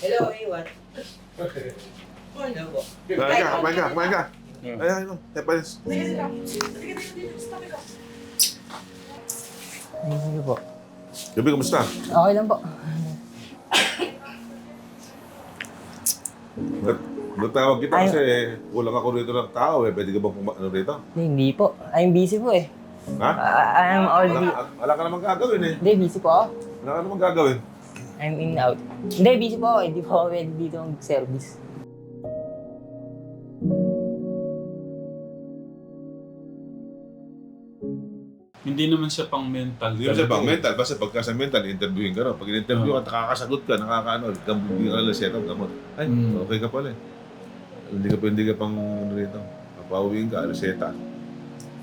Hello, Iwan. Hello po. Kumain ka, kumain ka, kumain ka. Hmm. Ay, ay, no. Eh, palis. Sige po. Gabi, kumusta? Okay lang po. Nat- Natawag kita Ay. kasi kulang ako rito ng tao eh. Pwede ka bang puma- ano rito? Hindi po. I'm busy po eh. Ha? I- I'm Wala, already... wala ka namang gagawin eh. Hindi, busy po ako. Wala ka namang gagawin. I'm in out. Hindi, busy po ako. Hindi po ako pwede dito mag-service. Hindi naman siya pang mental. Hindi bang eh. mental. Basta pagka sa mental, interviewin ka raw. Pag in-interview ka, nakakasagot ka, nakakaano, gambing ka lang siya, gamot. Ay, Mm. okay ka pala eh. Hindi ka pwede ka pang ano rito. Papauwiin ka, reseta.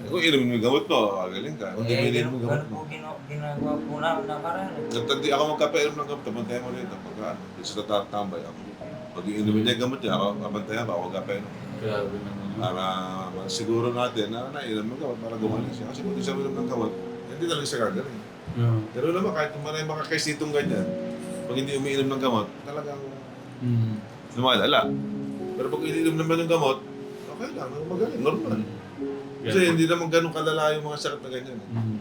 Eh, kung inumin mo yung gamot mo, kagaling ka. Kung di mo Eh, ininom yung gamot ganun mo. po gina- ginagawa po namin na parang Nagtandi ako magkapainom ng gamot, tabantayan mo rito. Pagka ano, hindi sa tatambay ako. Pag iinumin niya yung gamot niya, ako kabantayan ba, ako magkapainom. Grabe naman. yun. Para siguro natin na nainom ng gamot para gumaling siya. Kasi kung di siya uminom ng gamot, hindi talaga siya gagaling. Yeah. Pero naman, kahit marami makakais ditong ganyan, pag hindi umiinom ng gamot, talagang Mm. lumalala. Pero pag ininom naman ng gamot, okay lang, magaling, normal. Kasi Yeah. hindi naman ganun kalala yung mga sakit na ganyan. eh. Mm.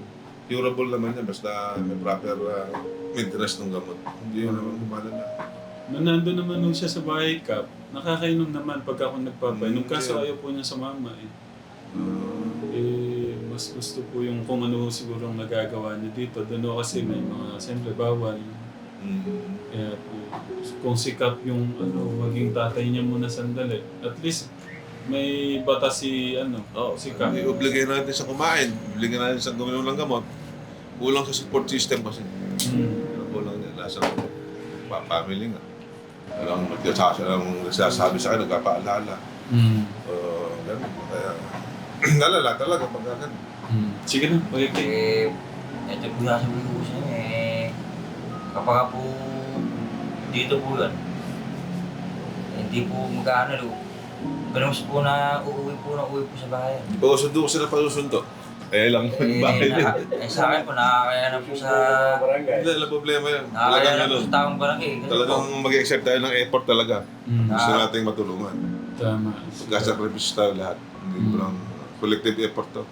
Curable naman yan, basta may proper uh, maintenance ng gamot. Hindi yun naman lumalala. Nung nandun naman nung siya sa bahay cup, nakakainom naman pag ako nagpapainom. Mm, Kaso yeah. ayaw po niya sa mama eh. Uh, Eh, mas gusto po yung kung ano siguro ang nagagawa niya dito. Doon ho kasi may mga, siyempre bawal. mm, Kaya po, kung sikap yung ano, maging tatay niya muna sandali. At least, may bata si, ano, oh, sikap. Hindi, obligay natin sa kumain. Obligay natin sa guminom ng gamot. Kulang sa support system kasi. Mm. Kulang nila sa pa- family nga. Walang nagsasabi, walang nagsasabi sa akin, nagpapaalala. Mm. Uh, ganun. Kaya, nalala talaga pag ganun. Mm. Sige na, okay. eh, ito po sasabihin ko sa inyo eh, kapag po dito po yun, hindi po mag-ano, ganun po na uuwi po na uuwi po sa bahay. Pagsundo ko sila pagsusundo. Eh lang Eh, yung bahay nila. eh, sa akin po, nakakaya na po sa, Hindi, walang problema yan. nakakaya Talagang na po ganun. sa taong barangay. Ganun po. Talagang mag-exert tayo ng effort talaga. Mm. Gusto Ah. nating matulungan. Tama. Pagka-sacrifice tayo lahat. Hindi Mm. lang collective effort to.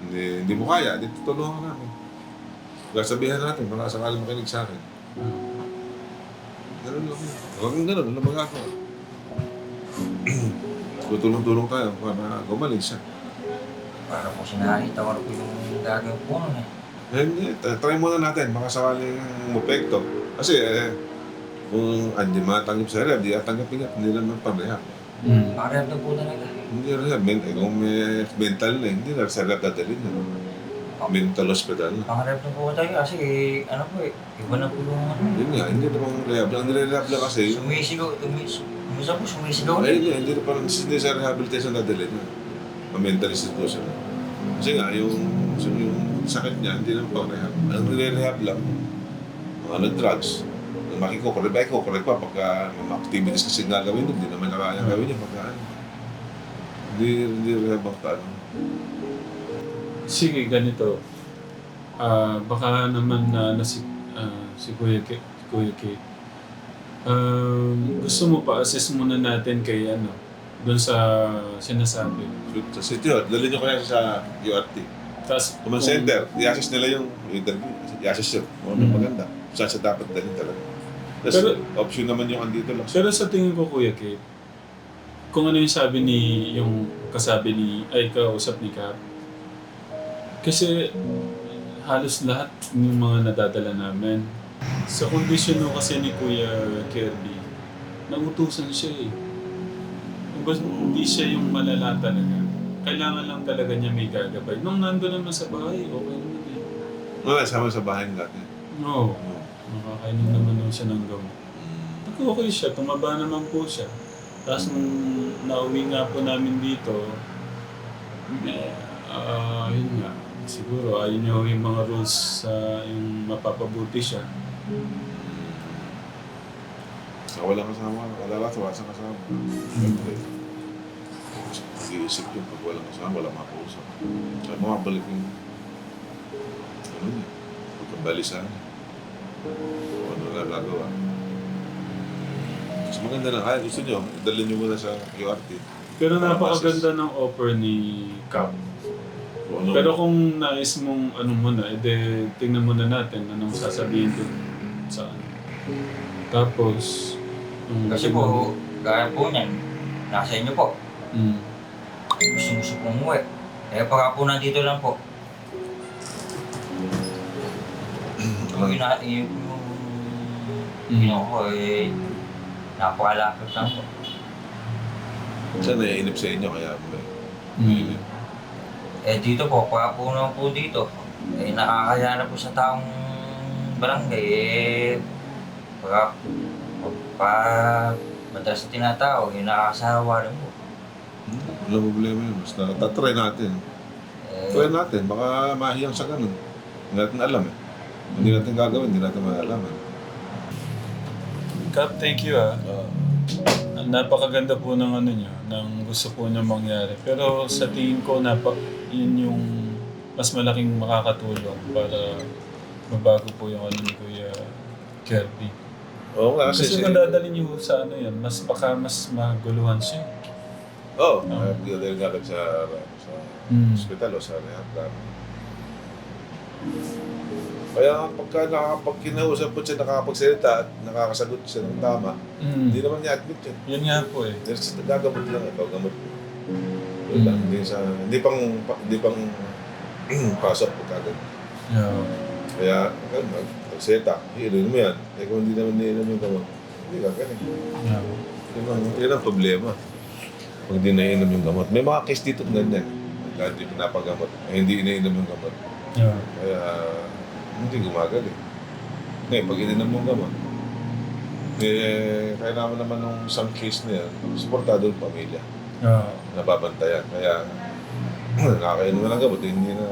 Hindi, hindi mo kaya, di tutulungan namin. Gasabihan natin, baka sakali makinig sa akin. Ganun lang yun. Huwag kang ganun, ano magagawa? Tutulong-tulong tayo para gumaling siya. Para po sinakita ko na po yung gagawin po nun eh. Eh, Hindi, try muna natin, baka sakaling mapekto. Kasi eh, kung hindi matanggap sa rehab, di atanggapin nga, hindi naman pa-rehab. Mm. Parang na po talaga. Hindi rehab, men- eh, kung may mental na, hindi na sa rehab dadalhin na. Mental hospital na. Pangarap na po tayo kasi ano po eh, iba na po yung ano. Yun nga, hindi naman rehab. Ang nire-rehab lang kasi, Sumisigaw, umis, umisa po sumisigaw. ay, hindi, hindi na parang hindi sa rehabilitation dadalhin na. Ang mental institution. Kasi nga, yung, yung sakit niya, hindi naman pang rehab. Ang nire-rehab lang, mga nag-drugs, makikokorek, ba ikokorek pa pagka may mga activities kasi gagawin doon, hindi naman nakaya gawin niya pagka ano. Hindi, hindi rehab ang ano. Sige, ganito. Ah, baka naman na, na si, ah, si Kuya K. Si Kuya K. Um, gusto mo pa assess muna natin kay ano, doon sa sinasabi. Sa city hall, dali nyo kaya sa URT. Tapos, Command center, i-assess nila yung interview. I-assess yun. Ano Mm. maganda. Saan siya dapat dalhin talaga. Tapos, Pero- option naman yung andito lang. Pero sa tingin ko, Kuya Kate, kung ano yung sabi ni, yung kasabi ni, ay kausap ni Cap, kasi halos lahat yung mga nadadala namin. Sa kondisyon no kasi ni Kuya Kirby, nautusan siya eh. Diba, hindi siya yung malala talaga. Kailangan lang talaga niya may gagabay. Nung nandun naman sa bahay, okay naman eh. Wala, sama sa bahay natin. No, Oo. nakakainom naman nun siya ng gamot. Okay siya, tumaba naman po siya. Tapos nung nauwi nga po namin dito, eh, ah, yun nga, siguro ayun niya yung mga rules sa yung mapapabuti siya. Sa walang kasama, wala ka sa kasama. Siyempre, nag-iisip yun pag walang kasama, walang makausap. Sa mga balik yung, ano niya, pagkabalisan niya. Kung ano na gagawa. Mas maganda na. Kaya gusto nyo, dalhin nyo muna sa QRT. Pero Para napakaganda ng offer ni Cap. Ano, Pero kung nais mong ano muna, edi tingnan muna natin anong sasabihin dun sa ano. Tapos, yung Kasi po, gaya po niyan, nasa inyo po. Mm. Gusto gusto pong umuwi. Eh pagka po nandito lang po. Yung ina, yung, yung Mm. ginawa ko eh, napakalapit lang po. Siya naiinip sa inyo, kaya may... Mm. Eh dito po, pagka po naman po dito, eh nakakaya na po sa taong barangay eh, pagka, pagka madalas na tinatawag, eh nakakasawa rin po. Hmm, Wala problema yun. Basta tatry natin. Eh, Try natin. Baka mahiyang sa ganun. Hindi natin alam eh. Hindi natin gagawin, hindi natin maalaman. Cap, thank you ah. Napakaganda po ng ano nyo, ng gusto po niya mangyari. Pero sa tingin ko, napa, yun yung mas malaking makakatulong para mabago po yung ano ni Kuya Kirby. Oo nga, Kasi kasi... kung dadalhin niyo sa ano yan, mas baka mas maguluhan siya. Oo, oh, Oo. dahil nga agad sa, sa Mm. hospital o sa rehab plan. Kaya pagka nakakapag kinausap po siya, nakakapagsalita at nakakasagot siya ng tama, Mm. hindi naman niya admit yun. Yun nga po eh. Just gagamot lang ito, gamot. Yun lang, hindi sa, hindi pang, pa- hindi pang pasok po kagad. Yeah. Kaya, kaya magseta, iirin mo yan. Eh kung hindi naman niinom yung gamot, hindi ka ganun. Yeah. Yun ang, yun ang problema. Pag hindi nainom yung gamot. May mga case dito na ganyan. Kahit hindi pinapagamot, eh, hindi iniinom yung gamot. Yeah. Kaya, hindi gumagaling. Ngayon, pag ininom yung gamot, eh, kailangan naman nung isang case na yan, supportado yung pamilya. Yeah. Nababantayan. Kaya, nakakainom na ng gamot, hindi na...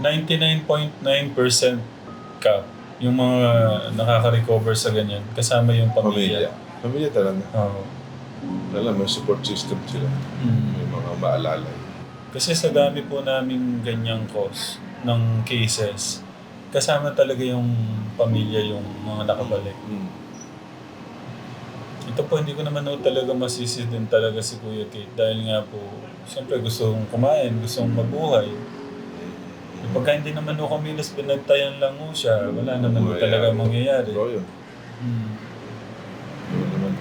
99.9% cap yung mga nakaka-recover sa ganyan kasama yung Pamilya. pamilya. Pamilya talaga. Oo. Alam, may support system sila. Mm. May mga maalala. Kasi sa dami po namin ganyang cause ng cases, kasama talaga yung pamilya yung mga nakabalik. Mm. Ito po, hindi ko naman ho talaga masisi din talaga si Kuya Kate dahil nga po, siyempre gusto kong kumain, gusto kong mabuhay. Pagka hindi naman ho kumilos, pinagtayan lang ho siya, wala naman ho talaga ah. mangyayari. So, yun. Hmm. Yun naman.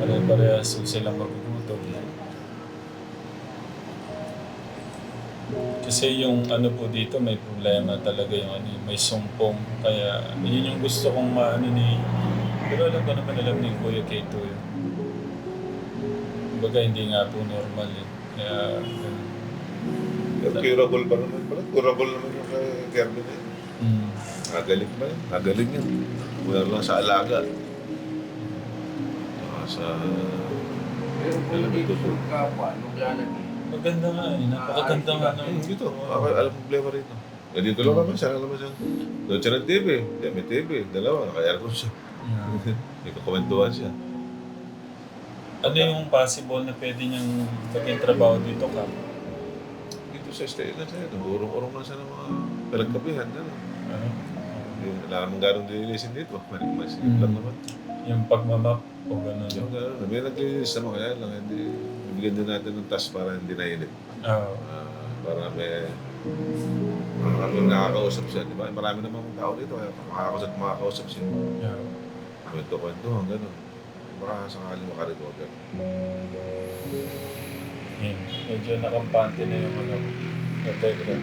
Pare-parehas ho silang magugutom. Kasi yung ano po dito, may problema talaga yung ano, may sumpong. Kaya yun yung gusto kong maano ni... Pero alam ko naman alam ni Kuya Kato yun. Kumbaga hindi nga po normal eh. Kaya. Pero curable pa naman pala. Curable naman yung kay Kervin eh. Mm. Nagaling ba yun? Nagaling yun. Mula lang sa alaga. Saka sa... Pero kung dito sa kapwa, naglalagay. Maganda nga eh. Napakaganda nga ng... dito. Ako, alam problema rito. Eh, dito lang naman siya. Alam mo siya. Doon siya ng TV. Hindi, may TV. Dalawa. Naka-aircon siya. Yeah. May kakomentuhan siya. Ano yung possible na pwede niyang maging trabaho dito ka? Dito sa stay na siya. Urong-urong lang siya ng mga. Gano'n. Ano? Hindi, wala namang ganong dililisin dito. Mali, masilip Mm. lang naman. Yung pagmamap o gano'n. Yung gano'n. May naglilinis naman kaya lang. Hindi, bigyan din natin ng task para hindi nainip. Oo. Ah, para may marami nakakausap siya, di ba? Marami namang tao dito, kaya makakausap, makakausap siya. Yeah. Kwento-kwento, gano'n. Baka sakali makarecover. Yun. Medyo nakampante na yung ano, yung Telegram.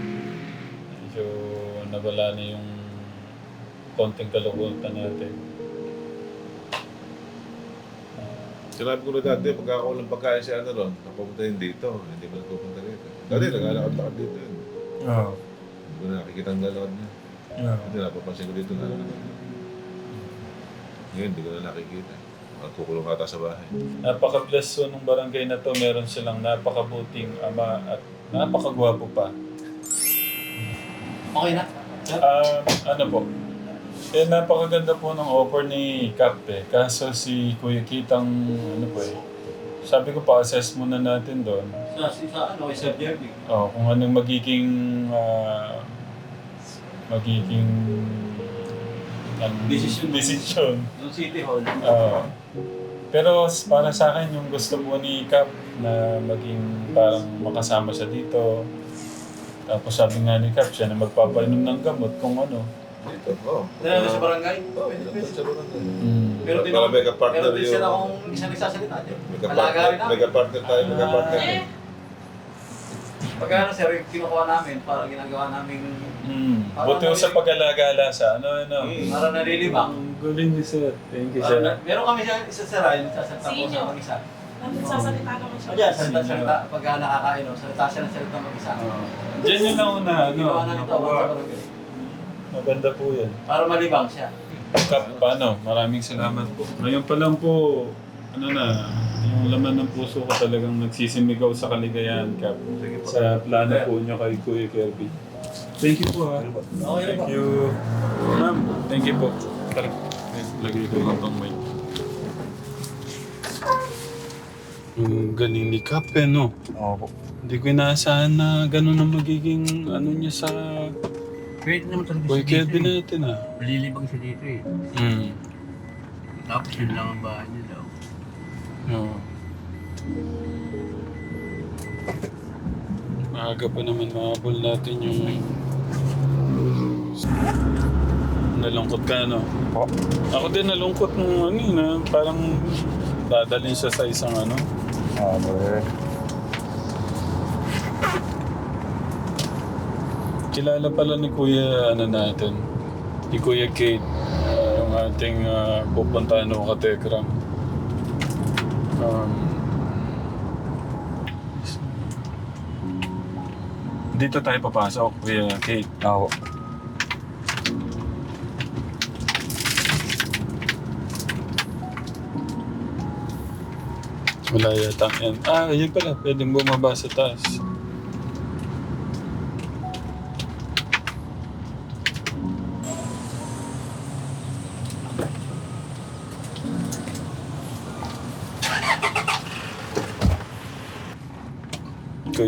Medyo nawala na yung konting kalukutan natin. Sinabi ko na dati, pagka ako walang pagkain si ano ron, napupuntahin dito, hindi mo nagpupunta rito. Dati, naglalakad-lakad dito yun. Oo. Hindi ko na nakikita ang lalakad niya. Yeah. Hindi, napapansin ko dito na Ngayon, hindi ko na nakikita. Magkukulong ata sa bahay. Napaka-bless so nung barangay na to, meron silang napakabuting ama at napakagwapo pa. Okay na. Ah, ano po? Eh, napakaganda po ng offer ni Cap eh. Kaso si Kuya Kitang, ano po eh. Sabi ko pa, assess muna natin doon. Sa, sa ano, kay Sir Jerry. Oh, kung anong magiging ah, magiging Desisyon. desisyon. Yung City Hall. Ah, Pero para sa akin, yung gusto po ni Cap na maging parang makasama siya dito. Tapos sabi nga ni Cap, siya na magpapainom ng gamot kung ano. Dito, oh. Dala sa barangay. Oh, dito sa barangay. Pero din Para may kapartner pero din yung- sila akong isa nagsasalita. Alaga rin may namin. kapartner tayo, may kapartner. Eh. Pag ano sir, yung kinukuha namin, parang ginagawa namin, Mm. Buti ko sa pag-alagala sa ano, ano. Mm. parang nalilibang. Ang galing ni Sir. Thank you, Sir. na- meron kami siya isa sa Ryan, nagsasalita ko Sino? sa mag-isa. Nagsasalita naman siya. O dyan, salita-salita, pag nakakain, no, salita siya ng salita mag-isa. Oh. Diyan yun lang una, ano. Ginawa namin ito, nakuha. sa barangay. Maganda po yan. Para malibang siya. Kap, paano? Maraming salamat po. Ngayon pa lang po, ano na, yung laman ng puso ko talagang nagsisimigaw sa kaligayahan, Kap. Sa plano po niyo kay Kuya Kirby. Thank you po ha. Okay Thank you. Ma'am, thank you po. Tara. Lagay ko lang tong mic. Ang galing ni Kap eh, no? Opo. Hindi ko inaasahan na gano'n ang magiging ano niya sa Pwede naman talaga Kuya siya dito Kirby eh. natin ah. Malilibang siya dito eh. Hmm. Tapos yun lang ang bahay niya. Oo. Maaga pa naman mahabol natin yung... Nalungkot ka, no? Po. Ako din nalungkot nung ano yun, ah, parang dadalhin siya sa isang ano. Opo. eh. Kilala pala ni Kuya, ano natin, ni Kuya Kate, yung ating uh, pupuntahan o katekram. Um, dito tayo papasok, Kuya Kate. Opo. Wala yata yan. Ah, yun pala. Pwedeng bumaba sa taas.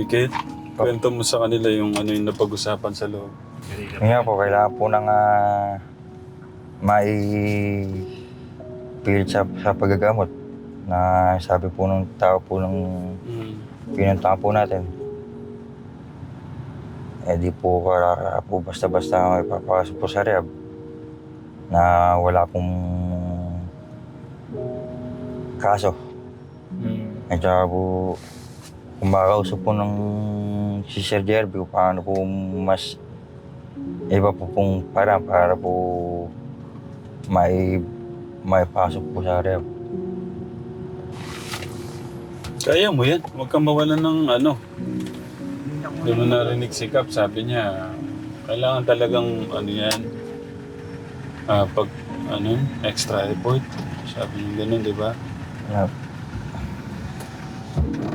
Kate, kwento mo sa kanila yung ano yung napag-usapan sa loob. Yun nga po, kailangan po nang uh, mai pilit sa, sa paggagamot na sabi po ng tao po ng Mm. pinuntahan po natin. Eh di po kaya po basta-basta may papasok po sa rehab na wala pong kaso. Mm. At saka po kumakausap po ng si Sir Jerby kung paano po mas iba po pong para para po may may pasok po sa rehab. Kaya mo yan. Huwag kang mawalan ng ano. Hindi mo narinig si Cap, sabi niya, kailangan talagang ano yan, ah, pag ano, extra effort. Sabi niya ganun, di ba? Na,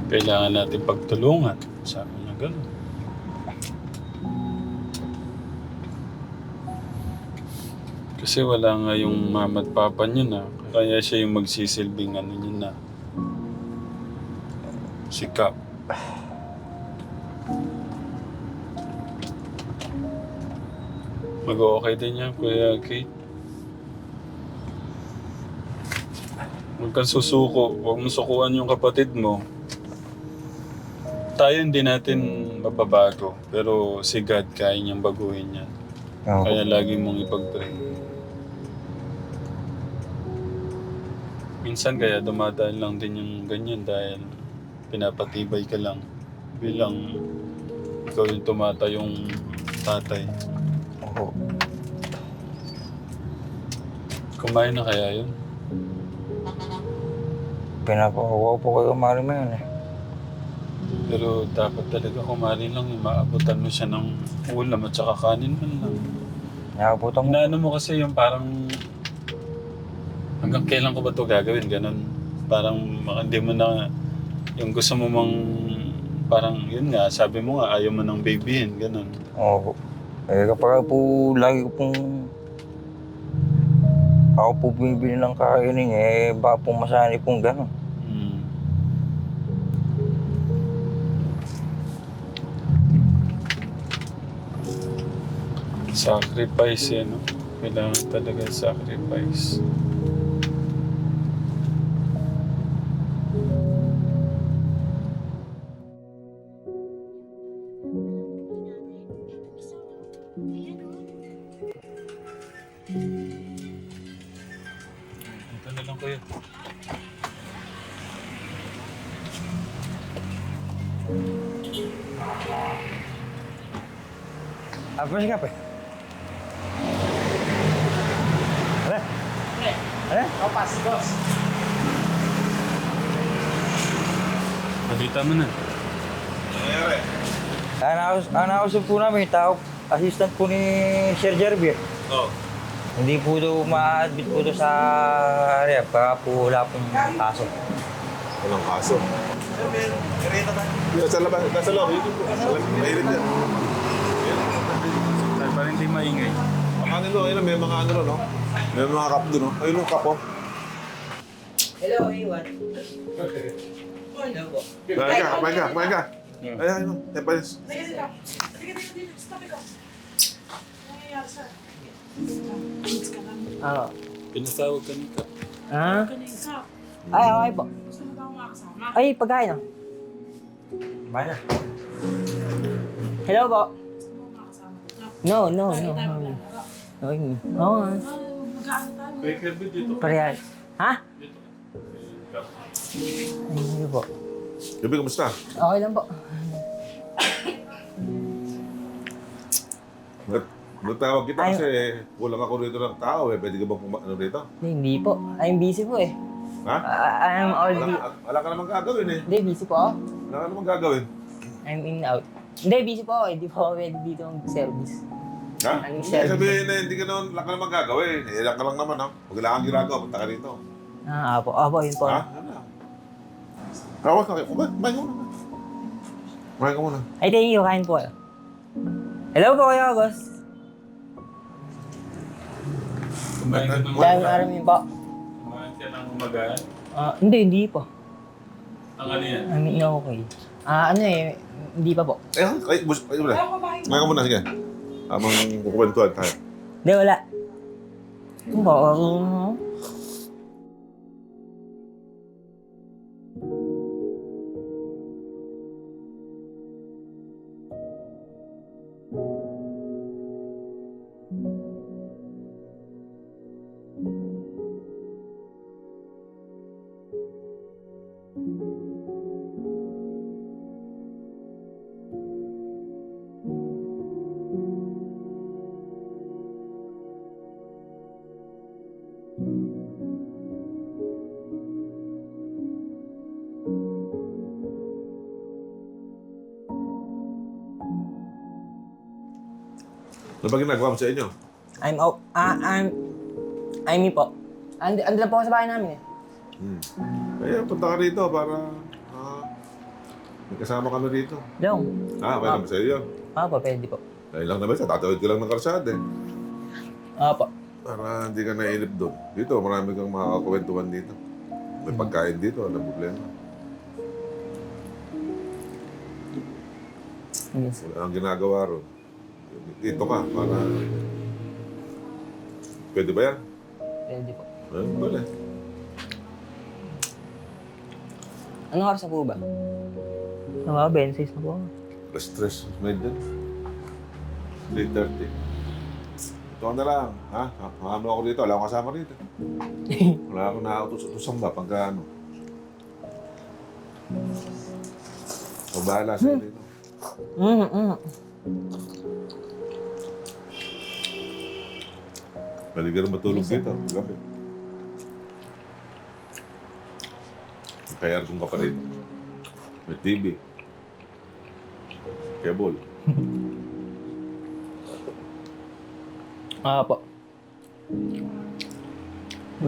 Kailangan natin pagtulungan. Sabi niya ganun. Kasi wala nga yung mama at papa niya na. Kaya siya yung magsisilbing ano niya na. Si Cap. Mag-okay din yan, Kuya Kate. Huwag kang susuko. Huwag mo sukuan yung kapatid mo. Tayo hindi natin mababago. Pero si God kaya niyang baguhin yan. oo. Kaya lagi mong ipag-pray. Minsan kaya dumadaan lang din yung ganyan dahil pinapatibay ka lang bilang ikaw yung tumatayong tatay. Oo. Kumain na kaya yun? Pinapakuha po kayo mari mo yun eh. Pero dapat talaga kumain lang yung maabutan mo siya ng ulam at saka kanin man lang. Nakaputan mo. Inaano mo kasi yung parang hanggang kailan ko ba to gagawin? Ganon. Parang hindi mo na yung gusto mo mang parang yun nga, sabi mo nga ayaw mo ng babyin, ganon. Oo. Eh kapag po lagi ko pong ako po bumibili ng kakainin eh baka po masani pong gano'n. Sacrifice eh, no? Kailangan talaga sacrifice. Ito na lang kayo. Apa sih kape? Ada? Kapas, boss. Balita mo na. Nangyari. Anaus, anausap po namin, tao, assistant po ni Sir Jerby. Oo. Hindi po daw ma-admit po daw sa rehab, kaya po wala pong kaso. Walang kaso. Nasa labas, nasa loob. Yun po. Mahilig yan. Ay, parang hindi maingay. Ano no, ayun, may mga ano ron, no? May mga kap doon, no? Ayun yung kap, oh. Hello, Iwan. Hello po. Kumain ka, kumain ka, kumain ka. Ay, ayun, eh, palis. Sige, dito. Sige, dito, dito. Stop. Ano nangyayari lang. Ah. Pinatawag ka ni Kap. Ah? Ay, okay po. Gusto mo ba makasama? Ay, pagkain ah. Mana? Hello po. No, no, no. no. Okay. Oo tayo? Kay Kirby dito. Parehas. Ha? Dito. Ay, hindi po. Gabi, kumusta? Okay lang po. Nat- Natawag kita Ay. kasi kulang ako rito ng tao, eh. Pwede ka bang puma- ano rito? Hindi, hindi po. I'm busy po eh. Ha? I- I'm Wala, already... ka- wala ka namang gagawin, eh. Hindi, busy po ako. Wala ka namang gagawin. I'm in out. Hindi, busy po ako. Hindi po ako pwede dito ang service. Ha? Ano, Hindi, sir? sabihin na hindi ka naman, wala ka namang gagawin. Eh, lang ka lang naman, ha? Pag wala kang ginagawa, punta ka rito. Ah, apo. Apo, yun po. Ha? Ano? Hawas na kayo. Kumain, kumain ka muna. Kumain ka muna. Ay, thank you. Kain po. Hello po kayo, August. Kumain ka ng Dahil aramin po. Kumain ka ng umagaan. Ah, hindi, hindi po. Ang ano yan? I mean, okay. Ah, ano eh, hindi pa po. Eh, ay, bus, ay, wala. Kumain ka muna, sige. Habang kukwentuhan tayo. Hindi, wala. Ano ba? Uh, Ano ba ginagawa mo sa inyo? I'm out. Ah, I'm... I mean po. And, ando lang po ako sa bahay namin eh. Hmm. Kaya punta ka rito para ah, may kasama kami rito. Long. Ah, okay naman sa iyo. Ah, po, pwede po. Dahil lang naman tatawid ka lang ng karsada eh. Ah, po. Para hindi ka nainip doon. Dito, marami kang makakakwentuhan dito. May pagkain dito, walang problema. Yes. Wala kang ginagawa ron. Dito ka, para... Pwede ba yan? Pwede po. Eh, wala. Anong oras na po ba? Ano ba? 26 na po. Alas stress. May dyan. 3.30. Ito ka na lang. Ha? Ano ako dito? Wala akong kasama rito. Wala akong nakautos-utosan ba pagka ano. O bahala sa'yo dito. Mm, mm. Pwede ka rin matulog dito. Gabi. Kaya kung ka pa rito. May TV. Cable. Ah, po.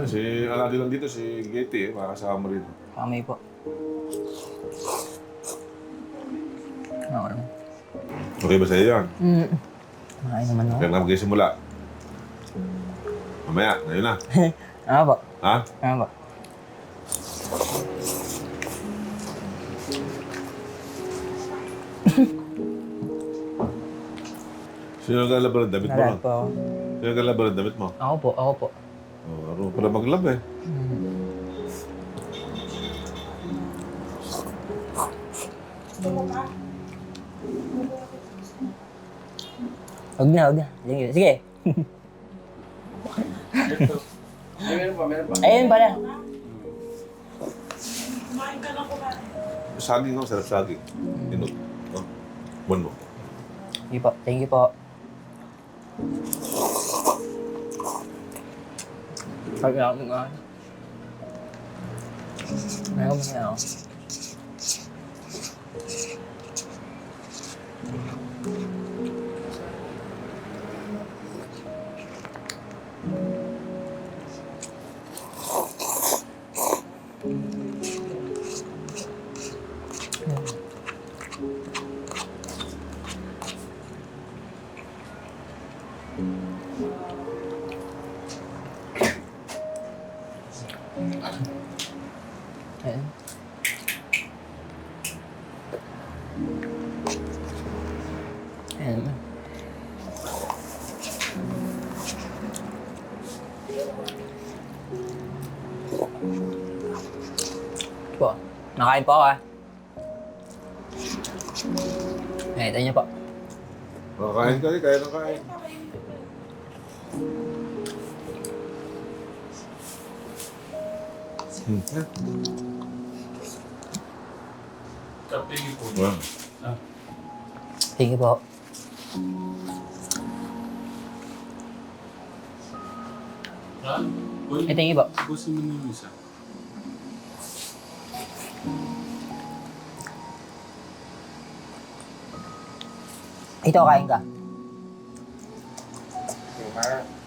Si alagi lang dito, si Getty eh. Makakasama mo rito. Kamay po. Okay. Okay ba sa'yo yan? Mm. Ay naman ako. Kaya na magsisimula. Mamaya, ngayon na. Ah, po. Ha? Ah, po. Sino ang lalaban ng damit mo? Nalat ron? po ako. Sino ang lalaban ng damit mo? Ako po, ako po. Oh, ano pala maglab eh. Huwag na, huwag na. Sige. Ay, meron pa, meron pa. Ayun pala. Kumain ka lang kumain. Saging no, sarap saging. Inot. Oh. Buwan mo. Sige po. Thank you po. Sabi ako nga. Meron mo na ako. Ayan. Nakain po ako ah. Nakita niyo po. Makakain ka rin, kaya nang kain. Hmm. Kape po. Wow. Thank you po. Ran? Uy, Eh, thank you po. ubusin mo na yung isa. Ito, kain ka. Kaya